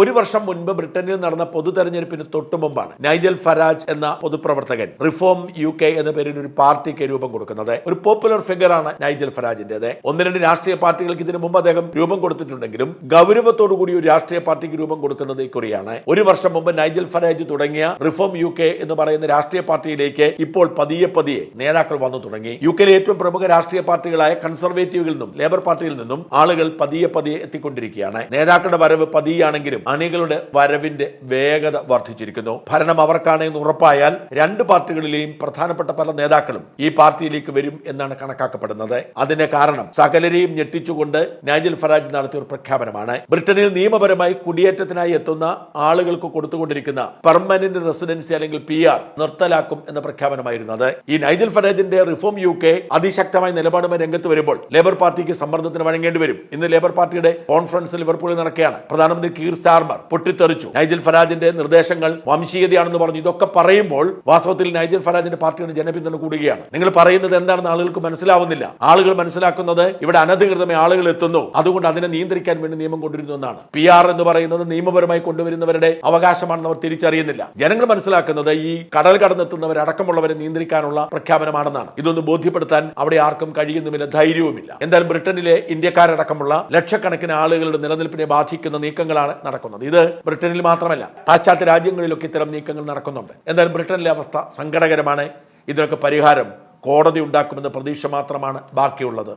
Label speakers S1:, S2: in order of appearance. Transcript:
S1: ഒരു വർഷം മുൻപ് ബ്രിട്ടനിൽ നടന്ന പൊതു തെരഞ്ഞെടുപ്പിന് തൊട്ടു മുമ്പാണ് നൈജൽ ഫരാജ് എന്ന പൊതുപ്രവർത്തകൻ റിഫോം യു കെ എന്ന പേരിൽ ഒരു പാർട്ടിക്ക് രൂപം കൊടുക്കുന്നത്. ഒരു പോപ്പുലർ ഫിഗർ ആണ് നൈജൽ ഫരാജിന്റേത് ഒന്ന് രണ്ട് രാഷ്ട്രീയ പാർട്ടികൾക്ക് ഇതിനു മുമ്പ് അദ്ദേഹം രൂപം കൊടുത്തിട്ടുണ്ടെങ്കിലും ഗൗരവത്തോടു കൂടി ഒരു രാഷ്ട്രീയ പാർട്ടിക്ക് രൂപം കൊടുക്കുന്നത് ഇക്കുറിയാണ് ഒരു വർഷം മുമ്പ് നൈജൽ ഫരാജ് തുടങ്ങിയ റിഫോം യു കെ എന്ന് പറയുന്ന രാഷ്ട്രീയ പാർട്ടിയിലേക്ക് ഇപ്പോൾ പതിയെ പതിയെ നേതാക്കൾ വന്നു തുടങ്ങി. യു കെയിലെ ഏറ്റവും പ്രമുഖ രാഷ്ട്രീയ പാർട്ടികളായ കൺസർവേറ്റീവുകളിൽ നിന്നും ലേബർ പാർട്ടിയിൽ നിന്നും ആളുകൾ പതിയെ പതിയെ എത്തിക്കൊണ്ടിരിക്കുകയാണ്. നേതാക്കളുടെ വരവ് പതിയാണെങ്കിലും അണികളുടെ വരവിന്റെ വേഗത വർദ്ധിച്ചിരിക്കുന്നു. ഭരണം അവർക്കാണ് എന്ന് ഉറപ്പായാൽ രണ്ട് പാർട്ടികളിലെയും പ്രധാനപ്പെട്ട പല നേതാക്കളും ഈ പാർട്ടിയിലേക്ക് വരും എന്നാണ് കണക്കാക്കപ്പെടുന്നത്. അതിന് കാരണം സകലരെയും ഞെട്ടിച്ചുകൊണ്ട് നാജിൽ ഫറാജ് നടത്തിയ ഒരു പ്രഖ്യാപനമാണ്. ബ്രിട്ടനിൽ നിയമപരമായി കുടിയേറ്റത്തിനായി എത്തുന്ന ആളുകൾക്ക് കൊടുത്തുകൊണ്ടിരിക്കുന്ന പെർമനന്റ് റെസിഡൻസി അല്ലെങ്കിൽ പി ആർ നിർത്തലാക്കും എന്ന പ്രഖ്യാപനമായിരുന്നു അത്. ഈ നൈജൽ ഫറാജിന്റെ റിഫോം യു കെ അതിശക്തമായ നിലപാടുമായി രംഗത്ത് വരുമ്പോൾ ലേബർ പാർട്ടിക്ക് സമ്മർദ്ദത്തിന് വഴങ്ങേണ്ടി വരും. ഇന്ന് ലേബർ പാർട്ടിയുടെ കോൺഫറൻസ് ലിവർപൂളിൽ നടക്കുകയാണ്. പ്രധാനമന്ത്രി കീർ സ്റ്റാർമർ പൊട്ടിത്തെറിച്ചു. നൈജൽ ഫരാജിന്റെ നിർദ്ദേശങ്ങൾ വംശീയതയാണെന്ന് പറഞ്ഞു. ഇതൊക്കെ പറയുമ്പോൾ വാസ്തവത്തിൽ നൈജൽ ഫരാജിന്റെ പാർട്ടിയുടെ ജനപിന്തുണ കൂടുകയാണ്. നിങ്ങൾ പറയുന്നത് എന്താണെന്ന് ആളുകൾക്ക് മനസ്സിലാവുന്നില്ല. ആളുകൾ മനസ്സിലാക്കുന്നത് ഇവിടെ അനധികൃതമായി ആളുകൾ എത്തുന്നു. അതുകൊണ്ട് അതിനെ നിയന്ത്രിക്കാൻ വേണ്ടി നിയമം കൊണ്ടുവരുന്നു എന്നാണ്. പി ആർ എന്ന് പറയുന്നത് നിയമപരമായി കൊണ്ടുവരുന്നവരുടെ അവകാശമാണെന്ന് അവർ തിരിച്ചറിയുന്നില്ല. ജനങ്ങൾ മനസ്സിലാക്കുന്നത് ഈ കടൽ കടന്നെത്തുന്നവരടക്കമുള്ളവരെ നിയന്ത്രിക്കാനുള്ള പ്രഖ്യാപനമാണെന്നാണ്. ഇതൊന്ന് ബോധ്യപ്പെടുത്താൻ അവിടെ ആർക്കും കഴിയുന്നുമില്ല ധൈര്യവുമില്ല. എന്തായാലും ബ്രിട്ടനിലെ ഇന്ത്യക്കാരടക്കമുള്ള ലക്ഷക്കണക്കിന് ആളുകളുടെ നിലനിൽപ്പിനെ ബാധിക്കുന്ന നീക്കങ്ങളാണ് നടക്കുന്നത്. ഇത് ബ്രിട്ടനിൽ മാത്രമല്ല പാശ്ചാത്യ രാജ്യങ്ങളിലൊക്കെ ഇത്തരം നീക്കങ്ങൾ നടക്കുന്നുണ്ട്. എന്തായാലും ബ്രിട്ടനിലെ അവസ്ഥ സങ്കടകരമാണ്. ഇതിനൊക്കെ പരിഹാരം കോടതി ഉണ്ടാക്കുമെന്ന പ്രതീക്ഷ മാത്രമാണ് ബാക്കിയുള്ളത്.